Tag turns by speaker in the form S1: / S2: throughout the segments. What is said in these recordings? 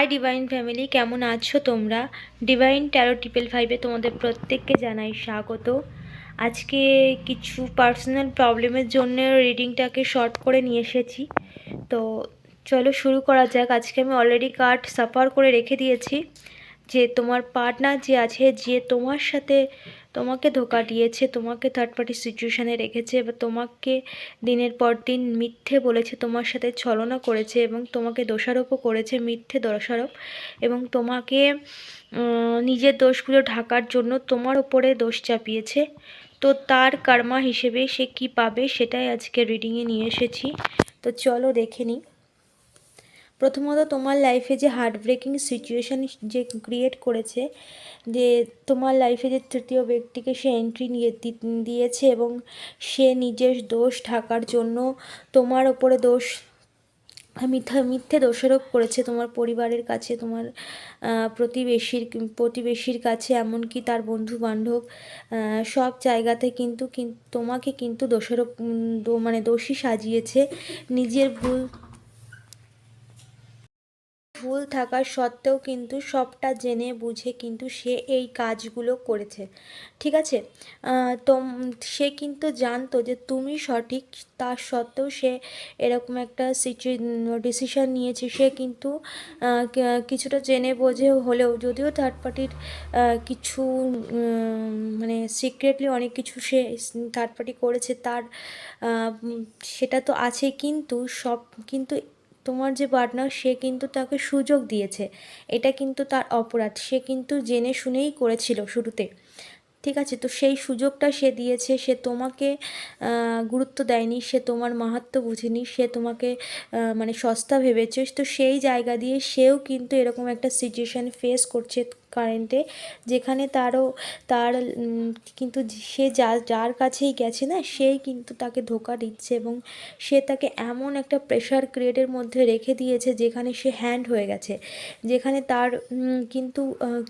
S1: Hi divine family কেমন আছো তোমরা? ডিভাইন ট্যারো ট্রিপল ফাইভে তোমাদের প্রত্যেককে জানাই স্বাগত। আজকে কিছু পার্সোনাল প্রবলেমের জন্য রিডিংটাকে শর্ট করে নিয়ে এসেছি। তো চলো শুরু করা যাক। আজকে আমি অলরেডি কার্ড সাফার করে রেখে দিয়েছি। যে তোমার পার্টনার যে আছে, যে তোমার সাথে তোমাকে ধোকা দিয়েছে, তোমাকে থার্ড পার্টি সিচুয়েশানে রেখেছে, বা তোমাকে দিনের পর দিন মিথ্যে বলেছে, তোমার সাথে ছলনা করেছে এবং তোমাকে দোষারোপও করেছে, মিথ্যে দোষারোপ। এবং তোমাকে নিজের দোষগুলো ঢাকার জন্য তোমার ওপরে দোষ চাপিয়েছে। তো তার কর্মা হিসেবে সে কি পাবে সেটাই আজকে রিডিংয়ে নিয়ে এসেছি। তো চলো দেখে নিই। প্রথমত তোমার লাইফে যে হার্ট ব্রেকিং সিচুয়েশান যে ক্রিয়েট করেছে, যে তোমার লাইফে যে তৃতীয় ব্যক্তিকে সে এন্ট্রি নিয়ে দিয়েছে এবং সে নিজের দোষ ঢাকার জন্য তোমার ওপরে দোষ, মিথ্যা, মিথ্যে দোষারোপ করেছে তোমার পরিবারের কাছে, তোমার প্রতিবেশীর প্রতিবেশীর কাছে, এমনকি তার বন্ধু বান্ধব সব জায়গাতে কিন্তু, কিন- তোমাকে কিন্তু দোষারোপ মানে দোষী সাজিয়েছে। নিজের ভুল ভুল থাকা সত্ত্বেও কিন্তু সবটা জেনে বুঝে কিন্তু সে এই কাজগুলো করেছে। ঠিক আছে? তো সে কিন্তু জানতো যে তুমি সঠিক তার সত্ত্বেও সে এরকম একটা সিচুয়ে, ডিসিশন নিয়েছে। সে কিন্তু কিছুটা জেনে বোঝে হলেও, যদিও থার্ড পার্টির কিছু মানে সিক্রেটলি অনেক কিছু সে থার্ড পার্টি করেছে, তার সেটা তো আছে। কিন্তু সব, কিন্তু তোমার যে পার্টনার সে কিন্তু তাকে সুযোগ দিয়েছে। এটা কিন্তু তার অপরাধ। সে কিন্তু জেনে শুনেই করেছিল শুরুতে। ঠিক আছে? তো সেই সুযোগটা সে দিয়েছে, সে তোমাকে গুরুত্ব দেয়নি, সে তোমার মাহাত্ম বুঝেনি, সে তোমাকে মানে সস্তা ভেবেছে। তো সেই জায়গা দিয়ে সেও কিন্তু এরকম একটা সিচুয়েশান ফেস করছে কারেন্টে যেখানে তারও, তার কিন্তু সে যা, যার কাছেই গেছে না, সেই কিন্তু তাকে ধোকা দিচ্ছে এবং সে তাকে এমন একটা প্রেশার ক্রিয়েটের মধ্যে রেখে দিয়েছে যেখানে সে হ্যান্ড হয়ে গেছে। যেখানে তার কিন্তু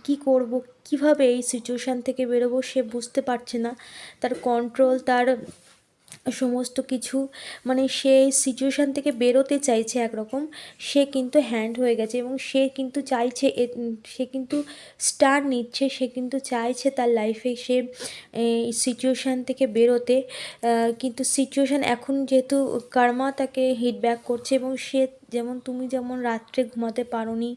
S1: কি করব, কীভাবে এই সিচুয়েশান থেকে বেরোবো সে বুঝতে পারছে না। তার কন্ট্রোল তার সমস্ত কিছু মানে সে সিচুয়েশান থেকে বেরোতে চাইছে একরকম, সে কিন্তু হ্যান্ড হয়ে গেছে এবং সে কিন্তু চাইছে সে কিন্তু স্টার নিচ্ছে, সে কিন্তু চাইছে তার লাইফে সে সিচুয়েশান থেকে বেরোতে। কিন্তু সিচুয়েশান এখন যেহেতু কার্মা তাকে হিট ব্যাক করছে এবং সে যেমন তুমি যেমন রাত্রে ঘুমাতে পারোনি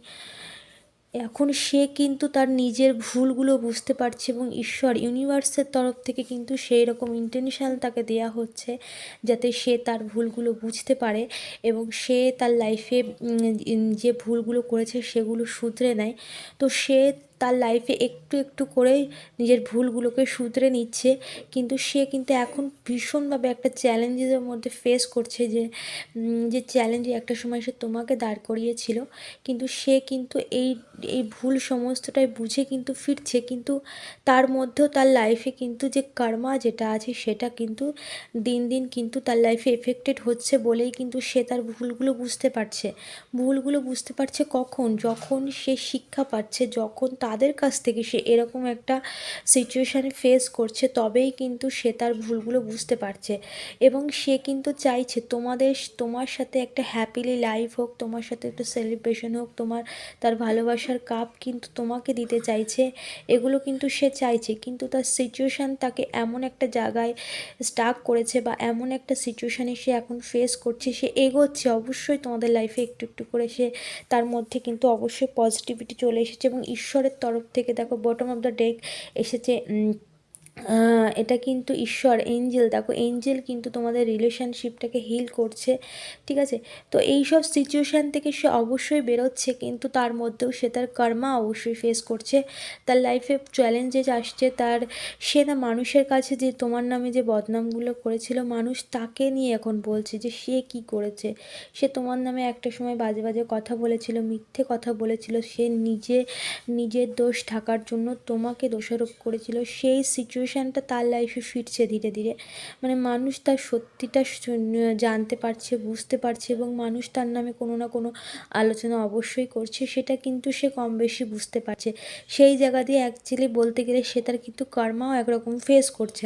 S1: এখন সে কিন্তু তার নিজের ভুলগুলো বুঝতে পারছে এবং ঈশ্বর ইউনিভার্সের তরফ থেকে কিন্তু সেই রকম ইন্টেনশন তাকে দেয়া হচ্ছে যাতে সে তার ভুলগুলো বুঝতে পারে এবং সে তার লাইফে যে ভুলগুলো করেছে সেগুলো শুধরে নেয়। তো সে তার লাইফে একটু একটু করে নিজের ভুলগুলোকে শুধরে নিচ্ছে। কিন্তু সে কিন্তু এখন ভীষণভাবে একটা চ্যালেঞ্জের মধ্যে ফেস করছে যে যে চ্যালেঞ্জে একটা সময় সে তোমাকে দাঁড় করিয়েছিল। কিন্তু সে কিন্তু এই এই ভুল সমস্তটাই বুঝে কিন্তু ফিরছে। কিন্তু তার মধ্যেও তার লাইফে কিন্তু যে কর্মা যেটা আছে সেটা কিন্তু দিন দিন কিন্তু তার লাইফে এফেক্টেড হচ্ছে বলেই কিন্তু সে তার ভুলগুলো বুঝতে পারছে। ভুলগুলো বুঝতে পারছে কখন? যখন সে শিক্ষা পাচ্ছে, যখন তাদের কাছ থেকে সে এরকম একটা সিচুয়েশান ফেস করছে, তবেই কিন্তু সে তার ভুলগুলো বুঝতে পারছে। এবং সে কিন্তু চাইছে তোমাদের, তোমার সাথে একটা হ্যাপিলি লাইফ হোক, তোমার সাথে একটা সেলিব্রেশন হোক, তোমার, তার ভালোবাসার কাপ কিন্তু তোমাকে দিতে চাইছে, এগুলো কিন্তু সে চাইছে। কিন্তু তার সিচুয়েশান তাকে এমন একটা জায়গায় স্টাক করেছে বা এমন একটা সিচুয়েশানে সে এখন ফেস করছে, সে এগোচ্ছে। অবশ্যই তোমাদের লাইফে একটু একটু করে সে তার মধ্যে কিন্তু অবশ্যই পজিটিভিটি চলে এসেছে এবং ঈশ্বরের তরফ থেকে দেখো বটম অফ দ্য ডেক এসেছে এটা কিন্তু ঈশ্বর এঞ্জেল দেখো এঞ্জেল কিন্তু তোমাদের রিলেশনশিপটাকে হিল করছে, ঠিক আছে? তো এই সব সিচুয়েশান থেকে সে অবশ্যই বেরোচ্ছে, কিন্তু তার মধ্যেও সে তার কর্মা অবশ্যই ফেস করছে। তার লাইফে চ্যালেঞ্জেস আসছে, তার সে না মানুষের কাছে যে তোমার নামে যে বদনামগুলো করেছিল, মানুষ তাকে নিয়ে এখন বলছে যে সে কি করেছে। সে তোমার নামে একটা সময় বাজে বাজে কথা বলেছিল, মিথ্যে কথা বলেছিল, সে নিজে, নিজের দোষ ঢাকার জন্য তোমাকে দোষারোপ করেছিল। সেই সিচুয়েশান সিচুয়েশানটা তার লাইফে ফিরছে ধীরে ধীরে। মানে মানুষ তার সত্যিটা জানতে পারছে, বুঝতে পারছে এবং মানুষ তার নামে কোনো না কোনো আলোচনা অবশ্যই করছে, সেটা কিন্তু সে কম বেশি বুঝতে পারছে। সেই জায়গা দিয়ে অ্যাকচুয়ালি বলতে গেলে সে তার কিন্তু কর্মাও একরকম ফেস করছে।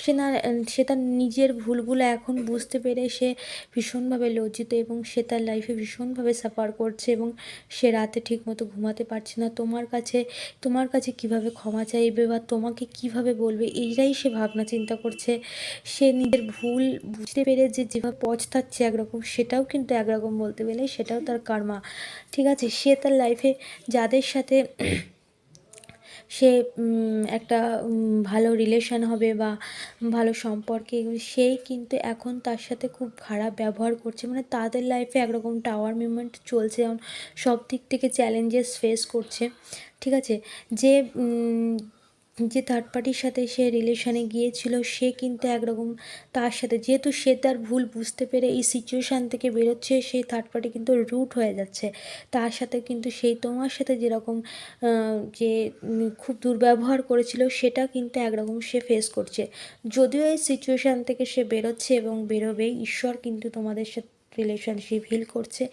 S1: সে না, সে তার নিজের ভুলগুলো এখন বুঝতে পেরে সে ভীষণভাবে লজ্জিত এবং সে তার লাইফে ভীষণভাবে সাফার করছে এবং সে রাতে ঠিকমতো ঘুমাতে পারছে না। তোমার কাছে তোমার কাছে কীভাবে ক্ষমা চাইবে বা তোমাকে কীভাবে বলবে? এইটাই সে ভাবনা চিন্তা করছে। সে নিজের ভুল বুঝতে পেরে যে যেভাবে পচতাচ্ছে একরকম, সেটাও কিন্তু একরকম বলতে গেলে সেটাও তার কার্মা। ঠিক আছে, সে তার লাইফে যাদের সাথে সে একটা ভালো রিলেশন হবে বা ভালো সম্পর্কে সেই কিন্তু এখন তার সাথে খুব খারাপ ব্যবহার করছে। মানে তাদের লাইফে একরকম টাওয়ার মুভমেন্ট চলছে, যেমন সব দিক থেকে চ্যালেঞ্জেস ফেস করছে। ঠিক আছে, যে যে থার্ড পার্টির সাথে সে রিলেশনে গিয়েছিল, সে কিন্তু একরকম তার সাথে, যেহেতু সে তার ভুল বুঝতে পেরে এই সিচুয়েশান থেকে বেরোচ্ছে সেই থার্ড পার্টি কিন্তু রুট হয়ে যাচ্ছে। তার সাথে কিন্তু সেই তোমার সাথে যেরকম যে খুব দুর্ব্যবহার করেছিল, সেটা কিন্তু একরকম সে ফেস করছে। যদিও এই সিচুয়েশান থেকে সে বেরোচ্ছে এবং বেরোবে ঈশ্বর কিন্তু তোমাদের সাথে রিলেশনশিপ হিল করছে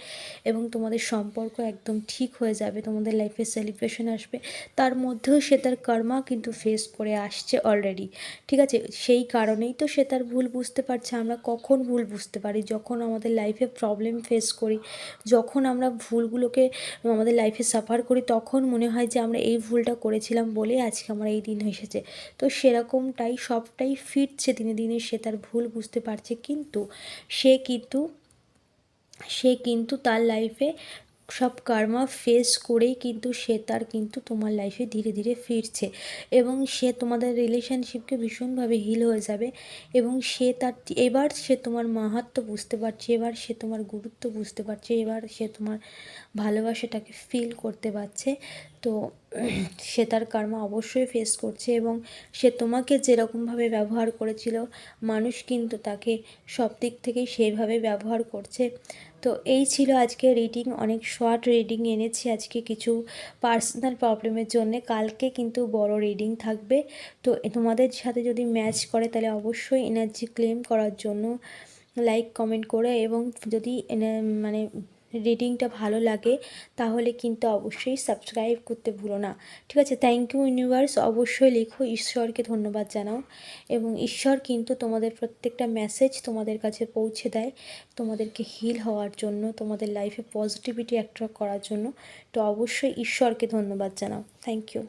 S1: এবং তোমাদের সম্পর্ক একদম ঠিক হয়ে যাবে, তোমাদের লাইফে সেলিব্রেশন আসবে। তার মধ্যেও সে তার কর্মা কিন্তু ফেস করে আসছে অলরেডি ঠিক আছে? সেই কারণেই তো সে তার ভুল বুঝতে পারছে। আমরা কখন ভুল বুঝতে পারি? যখন আমাদের লাইফে প্রবলেম ফেস করি, যখন আমরা ভুলগুলোকে আমাদের লাইফে সাফার করি, তখন মনে হয় যে আমরা এই ভুলটা করেছিলাম বলে আজকে আমার এই দিন এসেছে। তো সেরকমটাই সবটাই ফিরছে দিনে দিনে। সে তার ভুল বুঝতে পারছে, কিন্তু সে কিন্তু সে কিন্তু তার লাইফে সব কার্মা ফেস করেই কিন্তু সে তার কিন্তু তোমার লাইফে ধীরে ধীরে ফিরছে এবং সে তোমাদের রিলেশনশিপকে ভীষণভাবে হিল হয়ে যাবে এবং সে তার এবার সে তোমার মাহাত্ম্য বুঝতে পারছে, এবার সে তোমার গুরুত্ব বুঝতে পারছে, এবার সে তোমার ভালোবাসাটাকে ফিল করতে পারছে। তো সে তার কর্মা অবশ্যই ফেস করছে এবং সে তোমাকে যেরকমভাবে ব্যবহার করেছিল, মানুষ কিন্তু তাকে সব দিক থেকেই সেইভাবে ব্যবহার করছে। তো এই ছিল আজকে রিডিং অনেক শর্ট রিডিং এনেছি আজকে কিছু পার্সোনাল প্রবলেমের জন্য। কালকে কিন্তু বড় রিডিং থাকবে। তো তোমাদের সাথে যদি ম্যাচ করে, তাহলে অবশ্যই এনার্জি ক্লেম করার জন্য লাইক কমেন্ট করে এবং যদি মানে রিডিংটা ভালো লাগে, তাহলে কিন্তু অবশ্যই সাবস্ক্রাইব করতে ভুলো না। ঠিক আছে থ্যাংক ইউ ইউনিভার্স অবশ্যই লিখো, ঈশ্বরকে ধন্যবাদ জানাও। এবং ঈশ্বর কিন্তু তোমাদের প্রত্যেকটা মেসেজ তোমাদের কাছে পৌঁছে দেয়, তোমাদেরকে হিল হওয়ার জন্য, তোমাদের লাইফে পজিটিভিটি অ্যাট্রাক্ট করার জন্য। তো অবশ্যই ঈশ্বরকে ধন্যবাদ জানাও। Thank you